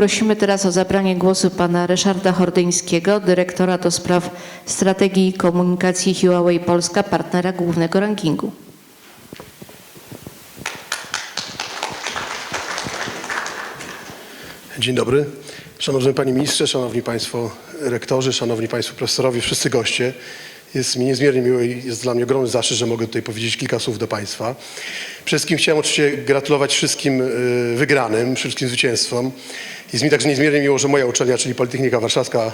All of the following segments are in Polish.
prosimy teraz o zabranie głosu pana Ryszarda Hordyńskiego, dyrektora do spraw strategii i komunikacji Huawei Polska, partnera głównego rankingu. Dzień dobry. Szanowny Panie Ministrze, Szanowni Państwo Rektorzy, Szanowni Państwo Profesorowie, wszyscy goście. Jest mi niezmiernie miło i jest dla mnie ogromny zaszczyt, że mogę tutaj powiedzieć kilka słów do Państwa. Przede wszystkim chciałem oczywiście gratulować wszystkim y, wygranym, wszystkim zwycięstwom. Jest mi także niezmiernie miło, że moja uczelnia, czyli Politechnika Warszawska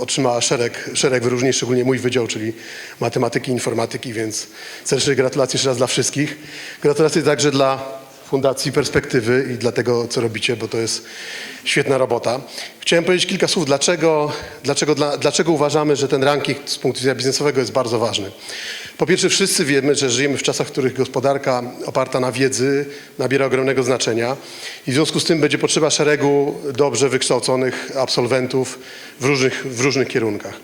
otrzymała szereg, szereg wyróżnień, szczególnie mój wydział, czyli matematyki i informatyki, więc serdeczne gratulacje jeszcze raz dla wszystkich. Gratulacje także dla Fundacji Perspektywy i dla tego, co robicie, bo to jest świetna robota. Chciałem powiedzieć kilka słów, dlaczego, dlaczego, dla, dlaczego uważamy, że ten ranking z punktu widzenia biznesowego jest bardzo ważny. Po pierwsze, wszyscy wiemy, że żyjemy w czasach, w których gospodarka oparta na wiedzy nabiera ogromnego znaczenia i w związku z tym będzie potrzeba szeregu dobrze wykształconych absolwentów w różnych, w różnych kierunkach.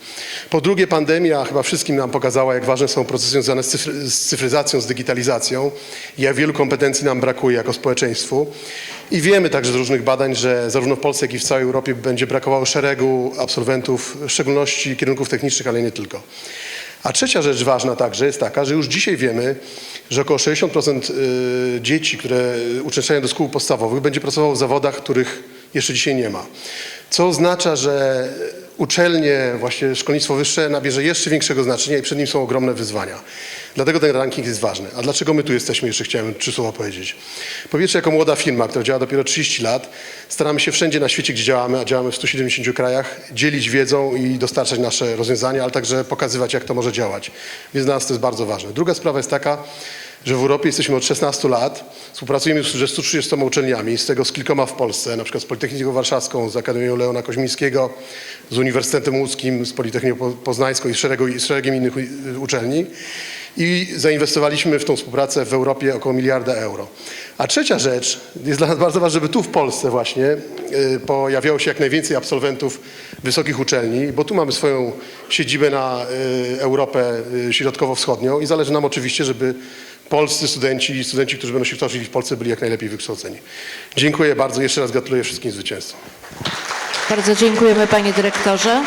Po drugie, pandemia chyba wszystkim nam pokazała, jak ważne są procesy związane z, cyfry, z cyfryzacją, z digitalizacją i jak wielu kompetencji nam brakuje jako społeczeństwu. I wiemy także z różnych badań, że zarówno w Polsce, jak i w całej Europie będzie brakowało szeregu absolwentów, w szczególności kierunków technicznych, ale nie tylko. A trzecia rzecz ważna także jest taka, że już dzisiaj wiemy, że około 60% y, dzieci, które uczęszczają do szkół podstawowych, będzie pracowało w zawodach, których jeszcze dzisiaj nie ma. Co oznacza, że uczelnie, właśnie szkolnictwo wyższe nabierze jeszcze większego znaczenia i przed nim są ogromne wyzwania. Dlatego ten ranking jest ważny. A dlaczego my tu jesteśmy? Jeszcze chciałem trzy słowa powiedzieć. Po pierwsze, jako młoda firma, która działa dopiero 30 lat, staramy się wszędzie na świecie, gdzie działamy, a działamy w 170 krajach, dzielić wiedzą i dostarczać nasze rozwiązania, ale także pokazywać, jak to może działać. Więc dla nas to jest bardzo ważne. Druga sprawa jest taka, że w Europie jesteśmy od 16 lat, współpracujemy już ze 130 uczelniami, z tego z kilkoma w Polsce, na przykład z Politechniką Warszawską, z Akademią Leona Koźmińskiego, z Uniwersytetem Łódzkim, z Politechniką Po- Poznańską i szeregu, szeregiem innych uczelni. I zainwestowaliśmy w tą współpracę w Europie około miliarda euro. A trzecia rzecz, jest dla nas bardzo ważna, żeby tu w Polsce właśnie y, pojawiało się jak najwięcej absolwentów wysokich uczelni, bo tu mamy swoją siedzibę na y, Europę y, Środkowo-Wschodnią i zależy nam oczywiście, żeby polscy studenci i studenci, którzy będą się kształcili w Polsce, byli jak najlepiej wykształceni. Dziękuję bardzo. Jeszcze raz gratuluję wszystkim zwycięzcom. Bardzo dziękujemy panie dyrektorze.